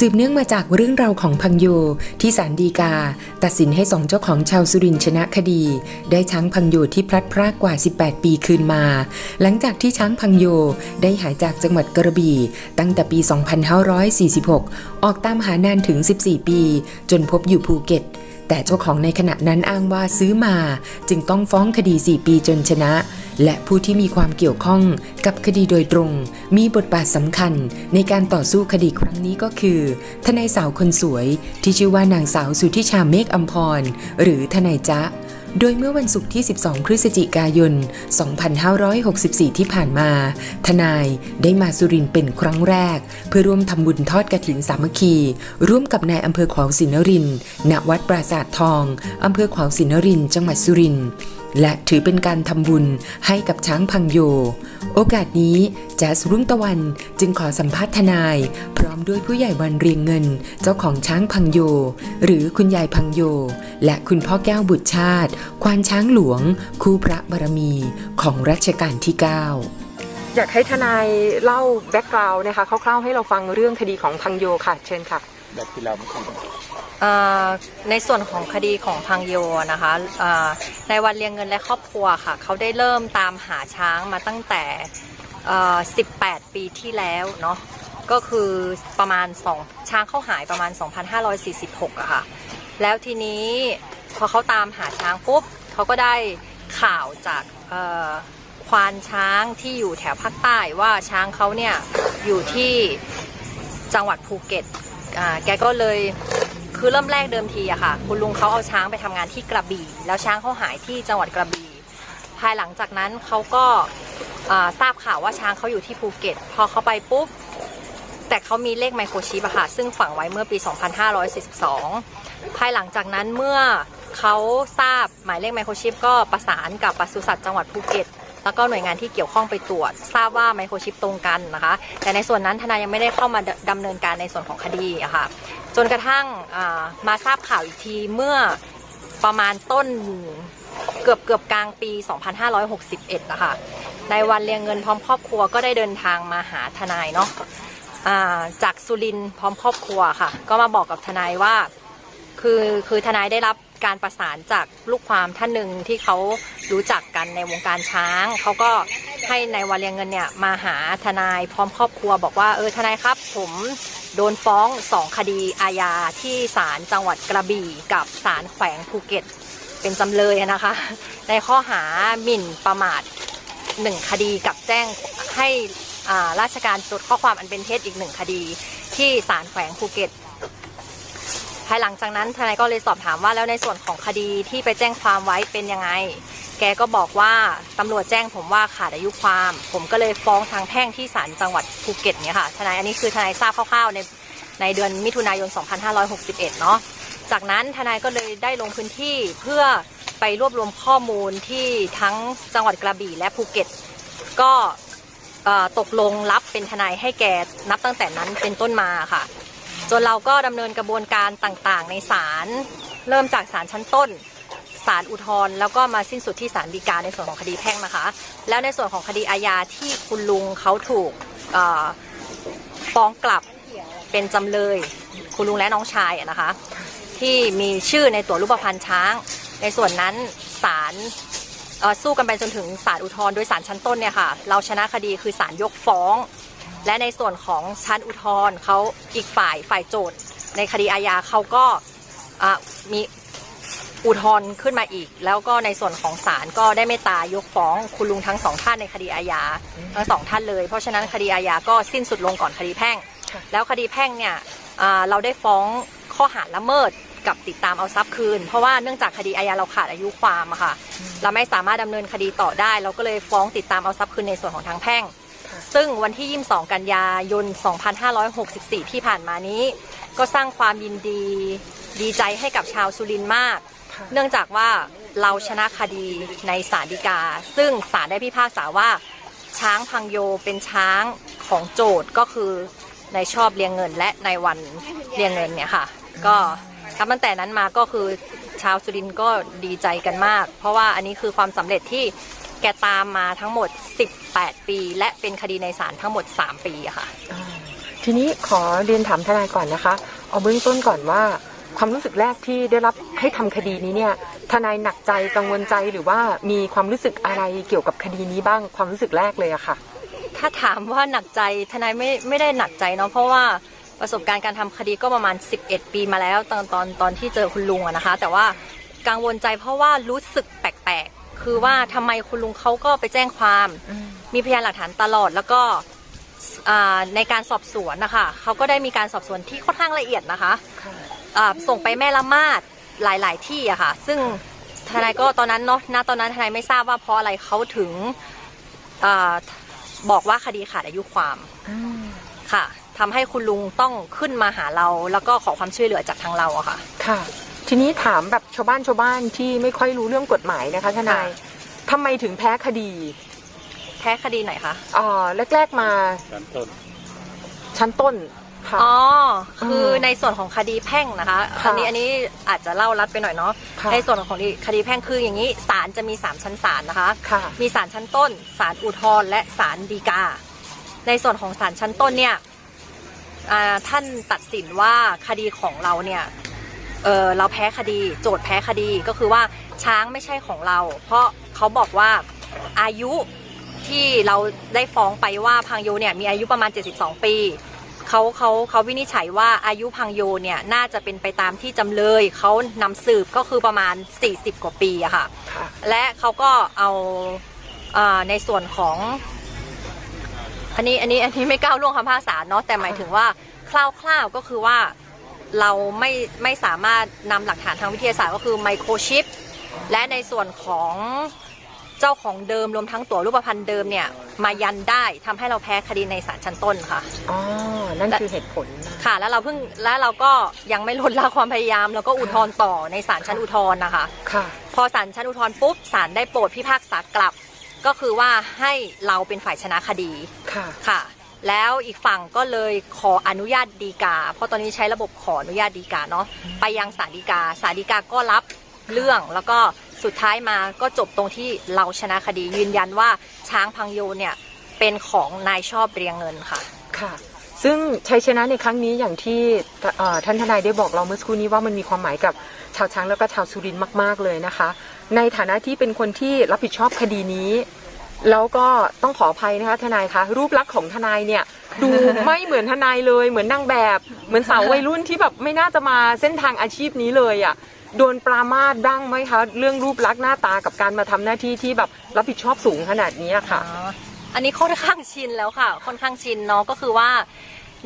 สืบเนื่องมาจากเรื่องราวของพังโยที่ศาลฎีกา ตัดสินให้สองเจ้าของชาวสุรินชนะคดี ได้ช้างพังโยที่พลัดพรากกว่า 18 ปีคืนมา หลังจากที่ช้างพังโยได้หายจากจังหวัดกระบี่ตั้งแต่ปี 2546 ออกตามหานานถึง 14 ปี จนพบอยู่ภูเก็ต แต่เจ้าของในขณะนั้นอ้างว่าซื้อมา จึงต้องฟ้องคดี 4 ปีจนชนะ และผู้ที่มีความเกี่ยวข้องกับคดีโดยตรง มีบทบาทสำคัญในการต่อสู้คดีครั้งนี้ก็คือ ทนายสาวคนสวยที่ชื่อว่านางสาวสุทธิชาเมฆอัมพรหรือทนายจ๊ะโดยเมื่อวันศุกร์ที่ 12 พฤศจิกายน 2564 ที่ผ่านมา ทนายได้มาสุรินทร์เป็นครั้งแรก เพื่อร่วมทำบุญทอดกระถินสามัคคี ร่วมกับนายอำเภอขวาวสินนรินทร์ณวัดปราสาททองอำเภอขวาวสินนรินทร์จังหวัดสุรินทร์ และถือเป็นการทำบุญให้กับช้างพังโย โอกาสนี้แจ๊สรุ่งตะวันจึงขอสัมภาษณ์ทนาย พร้อมด้วยผู้ใหญ่วันเรียงเงิน เจ้าของช้างพังโย หรือคุณยายพังโย และคุณพ่อแก้วบุตรชาติ ควานช้างหลวง คู่พระบารมีของรัชกาลที่ 9อยากให้ทนายเล่าแบ็กกราวน์นะคะคร่าวๆให้เราฟังเรื่องคดีของพังโยค่ะ เชิญค่ะ แบบที่เราไม่เคยเอ่อในส่วนของคดีของพังโยนะคะอ่อในวันเรียงเงินและครอบครัวค่ะ เขาได้เริ่มตามหาช้างมาตั้งแต่อ่อ18 ปีที่แล้วเนาะก็คือประมาณ 2 ช้างเข้าหายประมาณ 2546อะค่ะ แล้วทีนี้พอเขาตามหาช้างปุ๊บเขาก็ได้ข่าวจากควานช้างที่อยู่แถวภาคใต้ว่าช้างเขาเนี่ยอยู่ที่จังหวัดภูเก็ต อ่าแกก็เลยคือเริ่มแรกเดิมทีอะค่ะ คุณลุงเขาเอาช้างไปทำงานที่กระบี่ แล้วช้างเขาหายที่จังหวัดกระบี่ภายหลังจากนั้นเขาก็ทราบข่าวว่าช้างเขาอยู่ที่ภูเก็ต พอเขาไปปุ๊บ แต่เขามีเลขไมโครชิปอะค่ะซึ่งฝังไว้เมื่อปี 2542 ภายหลังจากนั้นเมื่อเขาทราบหมายเลขไมโครชิปก็ประสานกับปศุสัตว์จังหวัดภูเก็ต แล้วก็หน่วยงานที่เกี่ยวข้องไปตรวจ ทราบว่าไมโครชิปตรงกันนะคะ แต่ในส่วนนั้นทนายยังไม่ได้เข้ามาดดำเนินการในส่วนของคดีอะค่ะจนกระทั่งมาทราบข่าวอีกทีเมื่อประมาณต้นเกือบเกือบกลางปี 2561นะคะในวันเรียงเงินพร้อมครอบครัวก็ได้เดินทางมาหาทนายเนาะจากสุรินพร้อมครอบครัวค่ะ ก็มาบอกกับทนายว่า คือคือทนายได้รับ การประสานจากลูกความท่านหนึ่งที่เขารู้จักกันในวงการช้าง เขาก็ให้ในายวันเรียงเงินเนี่ยมาหาทนายพร้อมครอบครัวบอกว่าเออทนายครับ ผมโดนฟ้องสองคดีอาญาที่ศาลจังหวัดกระบี่กับศาลแขวงภูเก็ต เป็นจำเลยนะคะ ในข้อหาหมิ่นประมาทหนึ่งคดีกับแจ้งให้ราชการจดข้อความอันเป็นเท็จอีกหนึ่งคดี ที่ศาลแขวงภูเก็ต ภายหลังจากนั้นทนายก็เลยสอบถามว่าแล้วในส่วนของคดีที่ไปแจ้งความไว้เป็นยังไง แกก็บอกว่าตำรวจแจ้งผมว่าขาดอายุความ ผมก็เลยฟ้องทางแพ่งที่ศาลจังหวัดภูเก็ตเนี่ยค่ะทนายอันนี้คือทนายทราบคร่าวๆในในเดือนมิถุนายน 2561 เนาะจากนั้นทนายก็เลยได้ลงพื้นที่เพื่อไปรวบรวมข้อมูลที่ทั้งจังหวัดกระบี่และภูเก็ต ก็ตกลงรับเป็นทนายให้แกนับตั้งแต่นั้นเป็นต้นมาค่ะ จนเราก็ดำเนินกระบวนการต่างๆ ในศาลเริ่มจากศาลชั้นต้นศาลอุทธรณ์แล้วก็มาสิ้นสุดที่ศาลฎีกาในส่วนของคดีแพ่งนะคะ แล้วในส่วนของคดีอาญาที่คุณลุงเขาถูกฟ้องกลับเป็นจำเลย คุณลุงและน้องชายนะคะ ที่มีชื่อในตัวรูปพรรณช้าง ในส่วนนั้นศาลสู้กันไปจนถึงศาลอุทธรณ์โดยศาลชั้นต้นเนี่ยค่ะ เราชนะคดีคือศาลยกฟ้อง และในส่วนของชั้นอุทธรณ์เขาอีกฝ่ายฝ่ายโจทย์ ในคดีอาญาเขาก็มีอุทธรณ์ขึ้นมาอีก แล้วก็ในส่วนของศาลก็ได้เมตตายกฟ้องคุณลุงทั้งสองท่านในคดีอาญาทั้งสองท่านเลย เพราะฉะนั้นคดีอาญาก็สิ้นสุดลงก่อนคดีแพ่งค่ะแล้วคดีแพ่งเนี่ยเราได้ฟ้องข้อหาละเมิดกับติดตามเอาทรัพย์คืน เพราะว่าเนื่องจากคดีอาญาเราขาดอายุความอะค่ะ เราไม่สามารถดำเนินคดีต่อได้ เราก็เลยฟ้องติดตามเอาทรัพย์คืนในส่วนของทางแพ่ง ซึ่งวันที่ 22 กันยายน 2564 ที่ผ่านมานี้ ก็สร้างความยินดีดีใจให้กับชาวสุรินทร์มาก เนื่องจากว่าเราชนะคดีในศาลฎีกา ซึ่งศาลได้พิพากษาว่า ช้างพังโยเป็นช้างของโจทย์ก็คือในชอบเรียงเงินและในวันเรียงเงินเนี่ยค่ะ ก็ทับตั้งแต่นั้นมาก็คือชาวสุรินทร์ก็ดีใจกันมาก เพราะว่าอันนี้คือความสำเร็จที่ แกตามมาทั้งหมด 18 ปี และเป็นคดีในศาลทั้งหมด 3 ปีอะค่ะอ่าททีนี้ขอเรียนถามทนายก่อนนะคะ เอาเบื้องต้นก่อนว่า ความรู้สึกแรกที่ได้รับให้ทำคดีนี้เนี่ย ทนายหนักใจกังวลใจหรือว่ามีความรู้สึกอะไรเกี่ยวกับคดีนี้บ้างความรู้สึกแรกเลยอะค่ะ ถ้าถามว่าหนักใจทนายไม่ไม่ได้หนักใจเนาะเพราะว่าประสบการณ์การทำคดีก็ประมาณ 11 ปีมาแล้ว ตอนตอนตอนที่เจอคุณลุงอะนะคะ แต่ว่ากังวลใจเพราะว่ารู้สึกแปลกๆ คือว่าทำไมคุณลุงเขาก็ไปแจ้งความ มีพยานหลักฐานตลอดแล้วก็อ่าในการสอบสวนนะคะเขาก็ได้มีการสอบสวนที่ค่อนข้างละเอียดนะคะอ่าส่งไปแม่ละมาดหลาย ๆ ที่อะค่ะ ซึ่งทนายก็ตอนนั้นเนาะณตอนนั้นทนายไม่ทราบว่าเพราะอะไรเขาถึงอาบอกว่าคดีขาดอายุความค่ะทำให้คุณลุงต้องขึ้นมาหาเรา แล้วก็ขอความช่วยเหลือจากทางเราอะค่ะ ค่ะ ทีนี้ถามแบบชาวบ้านชาวบ้านที่ไม่ค่อยรู้เรื่องกฎหมายนะคะทนายทำไมถึงแพ้คดีแพ้คดีไหนคะอ่าแรก ๆ มาชั้นต้น ชั้นต้นค่ะอ๋อคือมในส่วนของคดีแพ่งนะคะค่ะอันนี้อันนี้อาจจะเล่ารัดไปหน่อยเนาะค่ะในส่วนของคดีแพ่งคืออย่างนี้ศาลจะมี 3 ชั้นศาลนะคะค่ะมีศาลชั้นต้นศาลอุทธรณ์และศาลฎีกา ในส่วนของศาลชั้นต้นเนี่ยอ่าท่านตัดสินว่าคดีของเราเนี่ย เออเราแพ้คดี โจทย์แพ้คดีก็คือว่าช้างไม่ใช่ของเรา เพราะเขาบอกว่าอายุที่เราได้ฟ้องไปว่าพังโยเนี่ยมีอายุประมาณ 72 ปีเขาเขาเขาวินิจฉัยว่าอายุพังโยเนี่ยน่าจะเป็นไปตามที่จำเลยเขานำสืบก็คือประมาณ 40 กว่าปีอะค่ะค่ะและเขาก็เอาอาในส่วนของ อันนี้อันนี้อันนี้ไม่ก้าวล่วงคำพิพากษาเนาะแต่หมายถึงว่าคร่าวๆก็คือว่า เราไม่ไม่สามารถนำหลักฐานทางวิทยาศาสตร์ก็คือไมโครชิปและในส่วนของเจ้าของเดิมรวมทั้งตั๋วรูปพรรณเดิมเนี่ยมายันได้ทำให้เราแพ้คดีในศาลชั้นต้นค่ะ อ๋อ นั่นคือเหตุผล ค่ะ แล้วเราเพิ่งแล้วเราก็ยังไม่ลดละความพยายาม แล้วก็อุทธรณ์ต่อในศาลชั้นอุทธรณ์นะคะ ค่ะ พอศาลชั้นอุทธรณ์ปุ๊บศาลได้โปรดพิพากษากลับ ก็คือว่าให้เราเป็นฝ่ายชนะคดีค่ะ ค่ะ แล้วอีกฝั่งก็เลยขออนุญาตดีกา เพราะตอนนี้ใช้ระบบขออนุญาตดีกาเนาะไปยังศาลฎีกาศาลฎีกาก็รับเรื่องแล้วก็สุดท้ายมาก็จบตรงที่เราชนะคดียืนยันว่าช้างพังโยเนี่ยเป็นของนายชอบเรียงเงินค่ะ ค่ะ ซึ่งชัยชนะในครั้งนี้อย่างที่เอ่อท่านทนายได้บอกเราเมื่อสักครู่นี้ว่ามันมีความหมายกับชาวช้างแล้วก็ชาวสุรินทร์มาก ๆ เลยนะคะ ในฐานะที่เป็นคนที่รับผิดชอบคดีนี้ แล้วก็ต้องขออภัยนะคะทนายคะรูปลักษณ์ของทนายเนี่ย ดูไม่เหมือนทนายเลย เหมือนนางแบบ เหมือนสาววัยรุ่นที่แบบไม่น่าจะมาเส้นทางอาชีพนี้เลยอะ่ะโดนปรามาสบ้างไหมคะ เรื่องรูปลักษณ์หน้าตากับการมาทำหน้าที่ที่แบบรับผิดชอบสูงขนาดนี้อะค่ะ อันนี้ค่อนข้างชินแล้วค่ะ ค่อนข้างชินเนาะก็คือว่า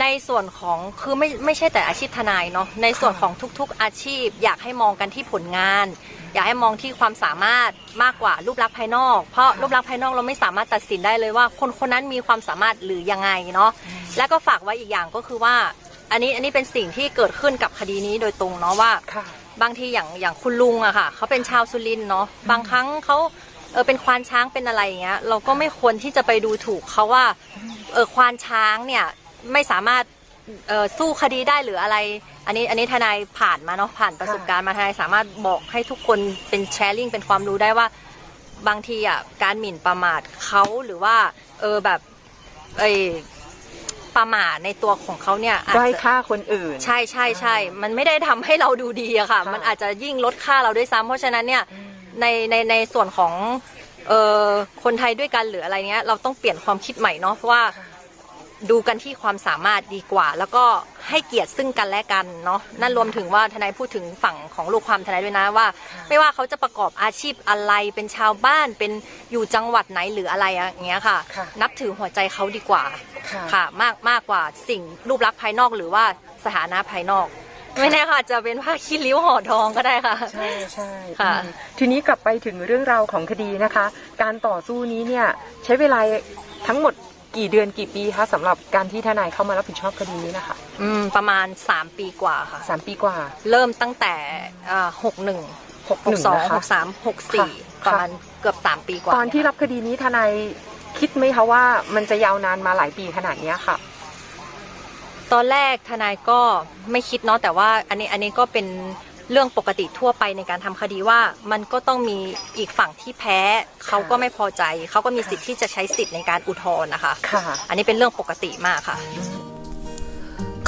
ในส่วนของคือไม่ไม่ใช่แต่อาชีพทนายเนาะในส่วนของทุกๆอาชีพอยากให้มองกันที่ผลงาน อยากให้มองที่ความสามารถมากกว่ารูปลักษณ์ภายนอก เพราะรูปลักษณ์ภายนอกเราไม่สามารถตัดสินได้เลยว่า คนคนนั้นมีความสามารถหรือยังไงเนาะแล้วก็ฝากไว้อีกอย่างก็คือว่า อันนี้อันนี้เป็นสิ่งที่เกิดขึ้นกับคดีนี้โดยตรงเนาะว่าค่ะบางทีอย่างอย่างคุณลุงอะค่ะเขาเป็นชาวสุรินทร์เนาะบางครั้งเขาเออเป็นควานช้างเป็นอะไรอย่างเงี้ยเราก็ไม่ควรที่จะไปดูถูกเขาว่าเออควานช้างเนี่ยไม่สามารถเออสู้คดีได้หรืออะไร อันนี้อันนี้ทนายผ่านมาเนาะผ่านประสบการณ์มาทนายสามารถบอกให้ทุกคนเป็นแชร์ลิงเป็นความรู้ได้ว่า บางทีอะการหมิ่นประมาทเขาหรือว่า เออแบบเออประมาทในตัวของเขาเนี่ยอาจด้อยจะค่าคนอื่น ใช่ใช่ใช่ มันไม่ได้ทำให้เราดูดีอะค่ะ ค่ะ มันอาจจะยิ่งลดค่าเราด้วยซ้ำเพราะฉะนั้นเนี่ย ในในในส่วนของเอ่อคนไทยด้วยกันหรืออะไรเนี้ยเราต้องเปลี่ยนความคิดใหม่เนาะเพราะว่า ดูกันที่ความสามารถดีกว่า แล้วก็ให้เกียรติซึ่งกันและกันเนาะนั่นรวมถึงว่าทนายพูดถึงฝั่งของลูกความทนายด้วยนะว่า ไม่ว่าเขาจะประกอบอาชีพอะไรเป็นชาวบ้านเป็นอยู่จังหวัดไหนหรืออะไรอย่างเงี้ยค่ะ ค่ะนับถือหัวใจเขาดีกว่าค่ะค่ะมากมากกว่าสิ่งรูปลักษณ์ภายนอกหรือว่าสถานะภายนอก ไม่แน่ค่ะอาจจะเป็นผ้าขี้ริ้วห่อทองก็ได้ค่ะ ใช่ใช่ค่ะ อืมทีนี้กลับไปถึงเรื่องราวของคดีนะคะ การต่อสู้นี้เนี่ยใช้เวลาทั้งหมด กี่เดือนกี่ปีคะสำหรับการที่ทนายเข้ามารับผิดชอบคดีนี้นะคะอืมประมาณ 3 ปีกว่าค่ะ สามปีกว่า เริ่มตั้งแต่หกหนึ่งหกหหนึ่กงสองนะหคะกสามหกสี่ค่ะ ประมาณเกือบ3ปีกว่าตอนที่รับคดีนี้ทนายคิดไหมคะว่ามันจะยาวนานมาหลายปีขนาดเนี้ยค่ะ ตอนแรกทนายก็ไม่คิดเนาะแต่ว่าอันนี้อันนี้ก็เป็น เรื่องปกติทั่วไปในการทำคดีว่ามันก็ต้องมีอีกฝั่งที่แพ้เขาก็ไม่พอใจเขาก็มีสิทธิ์ที่จะใช้สิทธิ์ในการอุทธรณ์นะคะค่ะ อันนี้เป็นเรื่องปกติมากค่ะ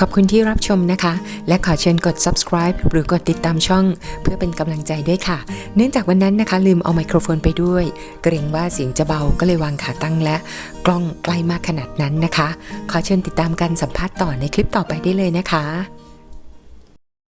ขอบคุณที่รับชมนะคะ และขอเชิญกด subscribe หรือกดติดตามช่อง เพื่อเป็นกำลังใจด้วยค่ะ เนื่องจากวันนั้นนะคะ ลืมเอาไมโครโฟนไปด้วย เกรงว่าเสียงจะเบาก็เลยวางขาตั้งและ กล้องใกล้มากขนาดนั้นนะคะ ขอเชิญติดตามการสัมภาษณ์ต่อในคลิปต่อไปได้เลยนะคะ